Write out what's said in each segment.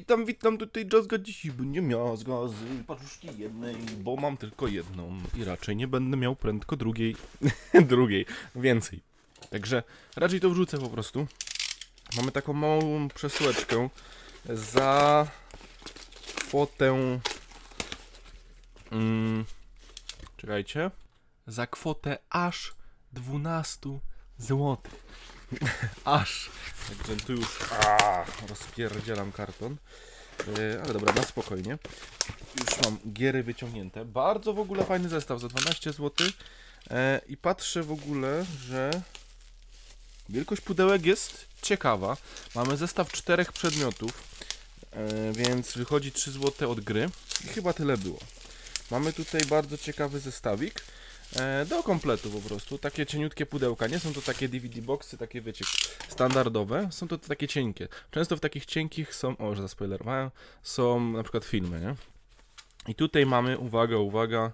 Witam, witam, tutaj Jazzga dzisiaj będzie miazga z paczuszki jednej, bo mam tylko jedną i raczej nie będę miał prędko drugiej, drugiej, więcej. Także raczej to wrzucę po prostu. Mamy taką małą przesyłeczkę za kwotę... Mm, czekajcie. Za kwotę aż 12 złotych. Aż. Także tu już a, rozpierdzielam karton. Yy, ale dobra, na spokojnie. Już mam giery wyciągnięte. Bardzo w ogóle fajny zestaw za 12 zł. E, I patrzę w ogóle, że wielkość pudełek jest ciekawa. Mamy zestaw czterech przedmiotów, e, więc wychodzi 3 zł od gry. I chyba tyle było. Mamy tutaj bardzo ciekawy zestawik. E, do kompletu po prostu. Takie cieniutkie pudełka. Nie są to takie DVD boxy, takie wiecie, standardowe. Są to takie cienkie. Często w takich cienkich są, o, że zaspoilerowałem, są na przykład filmy, nie? I tutaj mamy, uwaga, uwaga.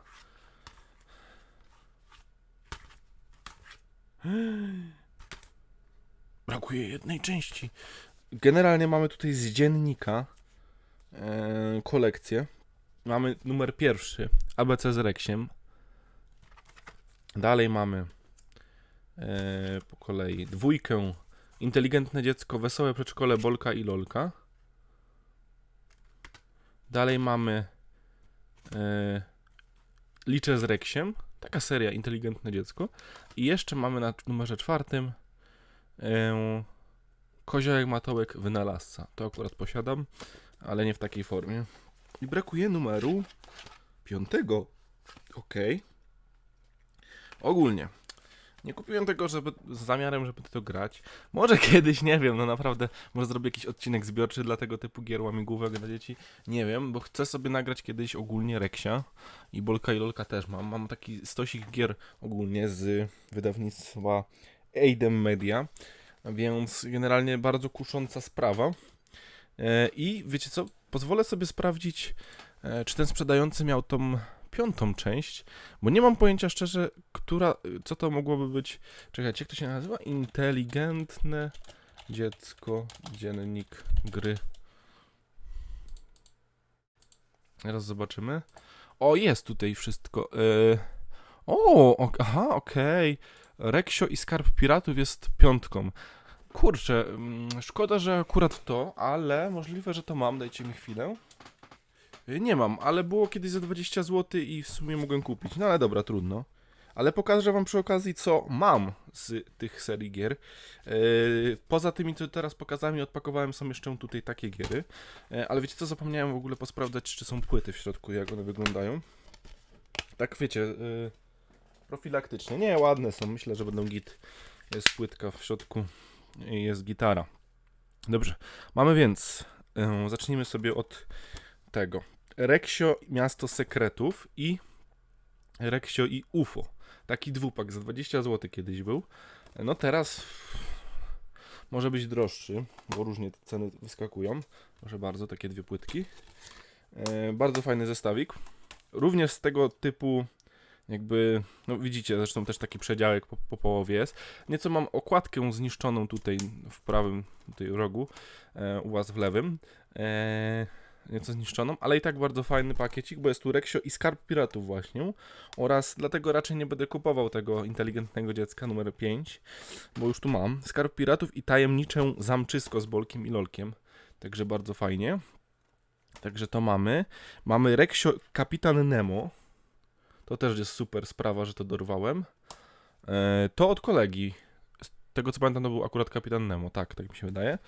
Brakuje jednej części. Generalnie mamy tutaj z dziennika e, kolekcję. Mamy numer pierwszy, ABC z Reksiem. Dalej mamy e, po kolei dwójkę, inteligentne dziecko, wesołe przedszkole, Bolka i Lolka. Dalej mamy e, liczę z Reksiem, taka seria inteligentne dziecko. I jeszcze mamy na numerze czwartym e, koziołek matołek wynalazca. To akurat posiadam, ale nie w takiej formie. I brakuje numeru piątego. Okej. Ogólnie. Nie kupiłem tego żeby, z zamiarem, żeby to grać. Może kiedyś, nie wiem, no naprawdę, może zrobię jakiś odcinek zbiorczy dla tego typu gier łamigłówek dla dzieci. Nie wiem, bo chcę sobie nagrać kiedyś ogólnie Reksia i Bolka i Lolka też mam. Mam taki stosik gier ogólnie z wydawnictwa Aidem Media, więc generalnie bardzo kusząca sprawa. E, I wiecie co, pozwolę sobie sprawdzić, e, czy ten sprzedający miał tą piątą część, bo nie mam pojęcia szczerze, która, co to mogłoby być. Czekajcie, jak to się nazywa? Inteligentne dziecko, dziennik gry. Teraz zobaczymy. O, jest tutaj wszystko. Yy... O, aha, okej. Reksio i Skarb Piratów jest piątką. Kurczę, mm, szkoda, że akurat to, ale możliwe, że to mam. Dajcie mi chwilę. Y, Nie mam, ale było kiedyś za 20 zł i w sumie mogłem kupić. No ale dobra, trudno. Ale pokażę wam przy okazji, co mam z tych serii gier. Yy, poza tymi, co teraz pokazałem i odpakowałem, są jeszcze tutaj takie giery. Yy, ale wiecie co, zapomniałem w ogóle posprawdzać, czy są płyty w środku, jak one wyglądają. Tak wiecie, profilaktycznie. Nie, ładne są, myślę, że będą git. Jest płytka w środku i jest gitara. Dobrze, mamy więc, zacznijmy sobie od tego. Reksio Miasto Sekretów i Reksio i UFO. Taki dwupak za 20 zł kiedyś był. No teraz może być droższy, bo różnie te ceny wyskakują. Proszę bardzo, takie dwie płytki. E, bardzo fajny zestawik. Również z tego typu jakby, no widzicie, zresztą też taki przedziałek po, po połowie jest. Nieco mam okładkę zniszczoną tutaj w prawym tutaj rogu, e, u was w lewym. E, nieco zniszczoną, ale i tak bardzo fajny pakiecik, bo jest tu Reksio i Skarb Piratów właśnie oraz dlatego raczej nie będę kupował tego inteligentnego dziecka numer 5, bo już tu mam Skarb Piratów i tajemniczę zamczysko z Bolkiem i Lolkiem, także bardzo fajnie. Także to mamy. Mamy Reksio Kapitan Nemo. To też jest super sprawa, że to dorwałem. E, to od kolegi. Tego co pamiętam, to był akurat Kapitan Nemo, tak, tak mi się wydaje.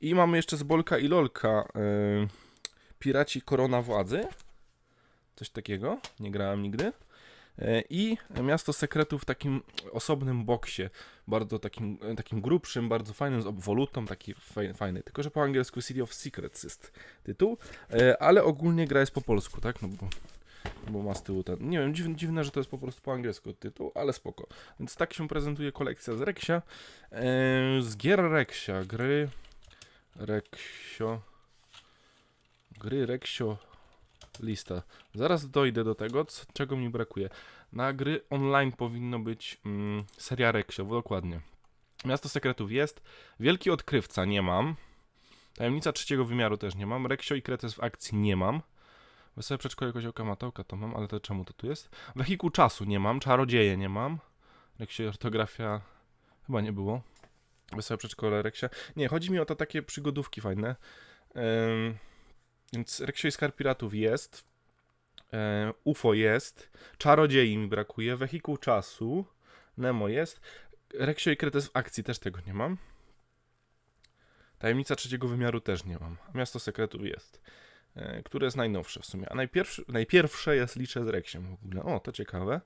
I mamy jeszcze z Bolka i Lolka. E, Piraci Korona Władzy. Coś takiego. Nie grałem nigdy. E, I Miasto Sekretów w takim osobnym boksie. Bardzo takim, e, takim grubszym, bardzo fajnym, z obwolutą, taki faj- fajny. Tylko, że po angielsku City of Secrets jest tytuł. E, Ale ogólnie gra jest po polsku, tak? No bo, bo ma z tyłu ten. Nie wiem, dziwne, dziwne, że to jest po prostu po angielsku tytuł, ale spoko. Więc tak się prezentuje kolekcja z Reksia. Z gier Reksia. Gry. Reksio. Gry Reksio lista. Zaraz dojdę do tego, czego mi brakuje. Na gry online powinno być mm, seria Reksio, dokładnie. Miasto Sekretów jest. Wielki Odkrywca nie mam. Tajemnica trzeciego wymiaru też nie mam. Reksio i Kretes w akcji nie mam. Wesołe przedszkole koziołka Matołka to mam, ale to czemu to tu jest? Wehikuł czasu nie mam, czarodzieje nie mam. Reksio ortografia chyba nie było. Wesołe przedszkole Reksia. Nie, chodzi mi o to takie przygodówki fajne. Ym, więc Reksio i Skarb Piratów jest. E, UFO jest. Czarodziei mi brakuje. Wehikuł czasu. Nemo jest. Reksio i Kretes w akcji też tego nie mam. Tajemnica trzeciego wymiaru też nie mam. Miasto Sekretów jest. E, które jest najnowsze w sumie. A najpierwsze, najpierwsze jest Liczę z Reksiem w ogóle. O, to ciekawe.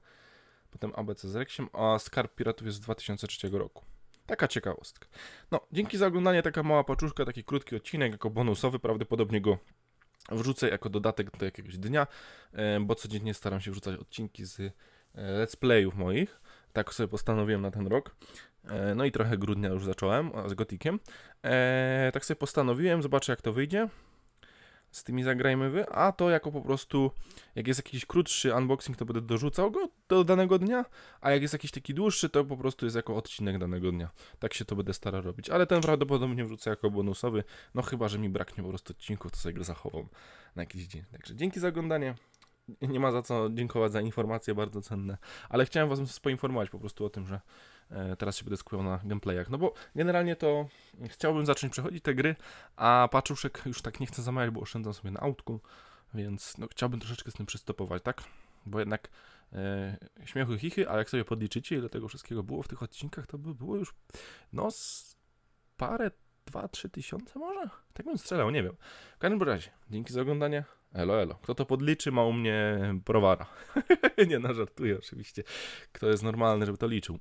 Potem ABC z Reksiem, a Skarb Piratów jest z 2003 roku. Taka ciekawostka. No, dzięki za oglądanie, taka mała paczuszka, taki krótki odcinek, jako bonusowy, prawdopodobnie go wrzucę jako dodatek do jakiegoś dnia, e, bo codziennie staram się wrzucać odcinki z e, let's playów moich. Tak sobie postanowiłem na ten rok. E, No i trochę grudnia już zacząłem z Gotikiem. Tak sobie postanowiłem, zobaczę jak to wyjdzie. Z tymi zagrajmy wy, a to jako po prostu, jak jest jakiś krótszy unboxing, to będę dorzucał go do danego dnia, a jak jest jakiś taki dłuższy, to po prostu jest jako odcinek danego dnia. Tak się to będę starał robić, ale ten prawdopodobnie wrzucę jako bonusowy, no chyba, że mi braknie po prostu odcinków, to sobie go zachowam na jakiś dzień. Także dzięki za oglądanie. Nie ma za co dziękować za informacje bardzo cenne, ale chciałem was poinformować po prostu o tym, że teraz się będę skupiał na gameplayach, no bo generalnie to chciałbym zacząć przechodzić te gry, a paczuszek już tak nie chcę zamawiać, bo oszczędzam sobie na autku, więc no, chciałbym troszeczkę z tym przystopować, tak? Bo jednak e, śmiechy, chichy, a jak sobie podliczycie, ile tego wszystkiego było w tych odcinkach, to by było już no parę, dwa, trzy tysiące może? Tak bym strzelał, nie wiem. W każdym razie, dzięki za oglądanie. Elo, elo. Kto to podliczy, ma u mnie browara. nie, no żartuję oczywiście. Kto jest normalny, żeby to liczył.